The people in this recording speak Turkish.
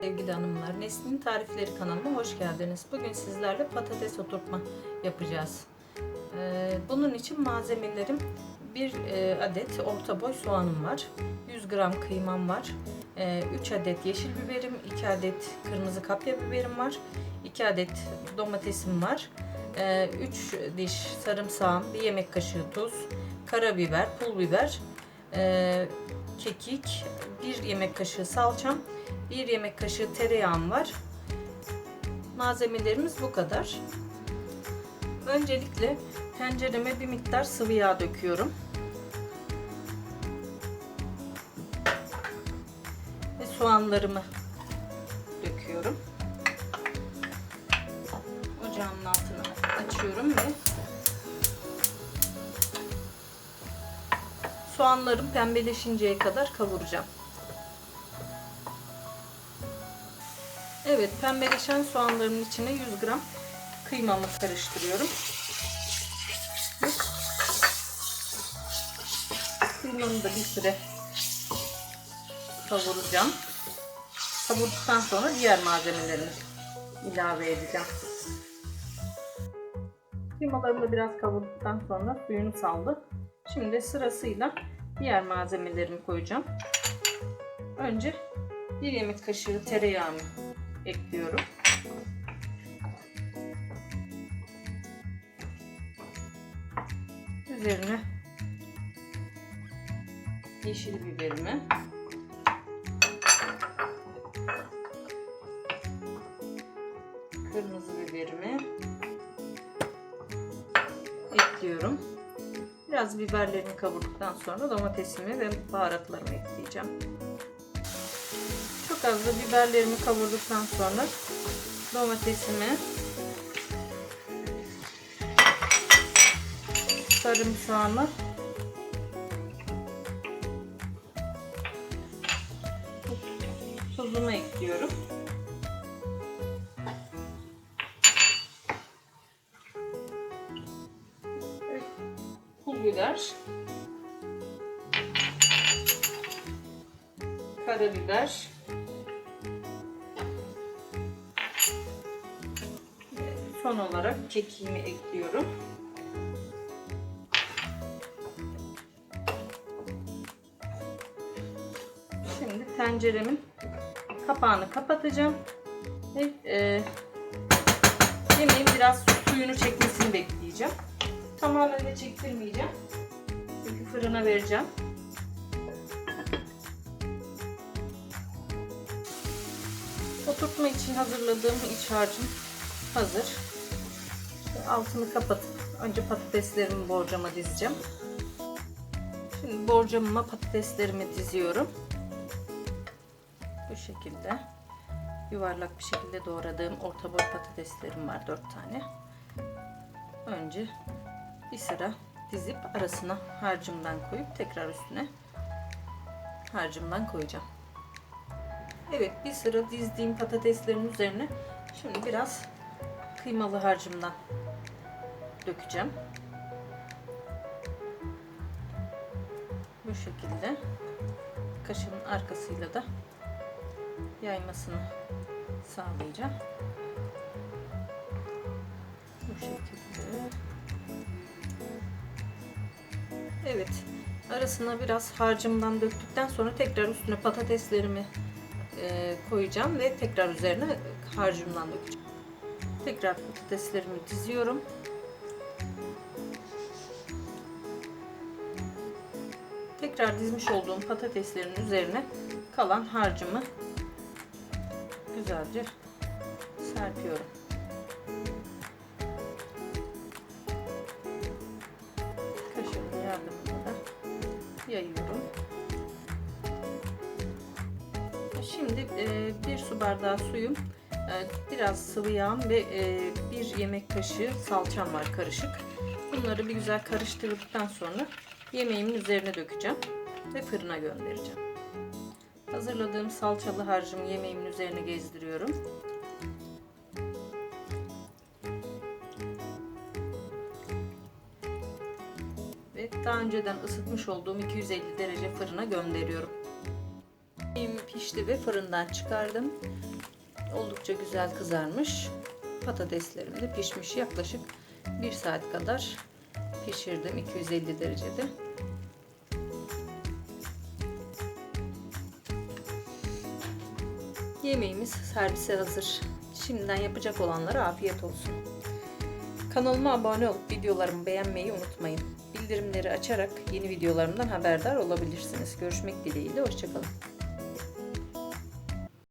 Sevgili hanımlar, Nesli'nin Tarifleri kanalıma hoş geldiniz. Bugün sizlerle patates oturtma yapacağız. Ee, Bunun için malzemelerim bir e, adet orta boy soğanım var, 100 gram kıymam var, 3 adet yeşil biberim, 2 adet kırmızı kapya biberim var, 2 adet domatesim var, 3 diş sarımsağım, 1 yemek kaşığı tuz, karabiber, pul biber, e, kekik, 1 yemek kaşığı salçam, 1 yemek kaşığı tereyağım var. Malzemelerimiz bu kadar. Öncelikle tencereme bir miktar sıvı yağ döküyorum. Ve soğanlarımı döküyorum. Ocağımın altını açıyorum ve soğanlarım pembeleşinceye kadar kavuracağım. Evet pembeleşen soğanların içine 100 gram kıymamı karıştırıyorum. Kıymamı da bir süre kavuracağım. Kavurduktan sonra diğer malzemelerimi ilave edeceğim. Kıymalarımı da biraz kavurduktan sonra suyunu saldı. Şimdi sırasıyla diğer malzemelerimi koyacağım. Önce bir yemek kaşığı tereyağımı ekliyorum. Üzerine yeşil biberimi kırmızı biberimi ekliyorum. Biraz biberlerini kavurduktan sonra domatesimi ve baharatlarımı ekleyeceğim. Çok az da biberlerimi kavurduktan sonra domatesimi sarımsağımı tuzumu ekliyorum. Pul biber karabiber son olarak kekiğimi ekliyorum. Şimdi tenceremin kapağını kapatacağım ve e, yemeğin biraz suyunu çekmesini bekleyeceğim. Tamamen de çektirmeyeceğim. Çünkü fırına vereceğim. Oturtma için hazırladığım iç harcım hazır. Altını kapatıp önce patateslerimi borcama dizeceğim. Şimdi borcamıma patateslerimi diziyorum. Bu şekilde yuvarlak bir şekilde doğradığım orta boy patateslerim var 4 tane. Önce bir sıra dizip arasına harcımdan koyup tekrar üstüne harcımdan koyacağım. Evet bir sıra dizdiğim patateslerin üzerine şimdi biraz kıymalı harcımdan dökeceğim. Bu şekilde kaşığın arkasıyla da yaymasını sağlayacağım. Bu şekilde. Evet. Arasına biraz harcımdan döktükten sonra tekrar üstüne patateslerimi e, koyacağım ve tekrar üzerine harcımdan dökeceğim. Tekrar patateslerimi diziyorum. Tekrar dizmiş olduğum patateslerin üzerine kalan harcımı güzelce serpiyorum. Kaşığın yardımıyla da yayıyorum. Şimdi e, bir su bardağı suyum, e, biraz sıvı yağım ve e, bir yemek kaşığı salçam var karışık. Bunları bir güzel karıştırdıktan sonra yemeğimin üzerine dökeceğim ve fırına göndereceğim. Hazırladığım salçalı harcımı yemeğimin üzerine gezdiriyorum. Ve daha önceden ısıtmış olduğum 250 derece fırına gönderiyorum. Yemeğim pişti ve fırından çıkardım. Oldukça güzel kızarmış. Patateslerim de pişmiş. Yaklaşık 1 saat kadar pişirdim 250 derecede. Yemeğimiz servise hazır. Şimdiden yapacak olanlara afiyet olsun. Kanalıma abone olup videolarımı beğenmeyi unutmayın. Bildirimleri açarak yeni videolarımdan haberdar olabilirsiniz. Görüşmek dileğiyle, hoşçakalın.